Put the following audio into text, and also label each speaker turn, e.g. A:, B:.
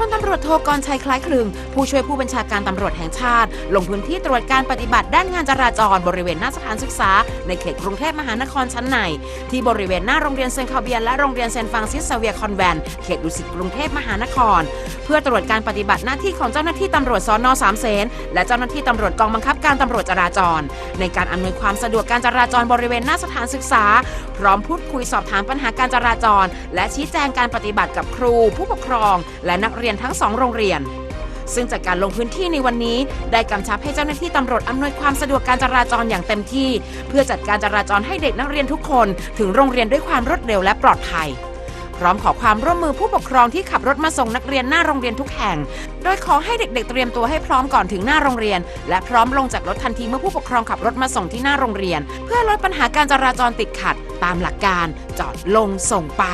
A: พลตำรวจโทกรชัยคล้ายคลึง ผู้ช่วยผู้บัญชาการตำรวจแห่งชาติ ลงพื้นที่ตรวจการปฏิบัติด้านงานจราจรบริเวณหน้าสถานศึกษา ในเขตกรุงเทพมหานครชั้นใน ที่บริเวณหน้าโรงเรียนเซนคาเบียนและโรงเรียนเซนฟังซิสซเวียคอนแวนเขตดุสิตกรุงเทพมหานคร เพื่อตรวจการปฏิบัติหน้าที่ของเจ้าหน้าที่ตำรวจสอนอสามเสนและเจ้าหน้าที่ตำรวจกองบังคับการตำรวจจราจร ในการอำนวยความสะดวกการจราจรบริเวณหน้าสถานศึกษา พร้อมพูดคุยสอบถามปัญหาการจราจร และชี้แจงการปฏิบัติกับครู ผู้ปกครอง และนักเรียนยนทั้งสองโรงเรียน ซึ่งจากการลงพื้นที่ในวันนี้ ได้กำชับให้เจ้าหน้าที่ตำรวจอำนวยความสะดวกการจราจรอย่างเต็มที่ เพื่อจัดการจราจรให้เด็กนักเรียนทุกคนถึงโรงเรียนด้วยความรวดเร็วและปลอดภัยพร้อมขอความร่วมมือผู้ปกครองที่ขับรถมาส่งนักเรียนหน้าโรงเรียนทุกแห่ง โดยขอให้เด็กๆ เตรียมตัวให้พร้อมก่อนถึงหน้าโรงเรียน และพร้อมลงจากรถทันทีเมื่อผู้ปกครองขับรถมาส่งที่หน้าโรงเรียน เพื่อลดปัญหาการจราจรติดขัด ตามหลักการจอดลงส่งไป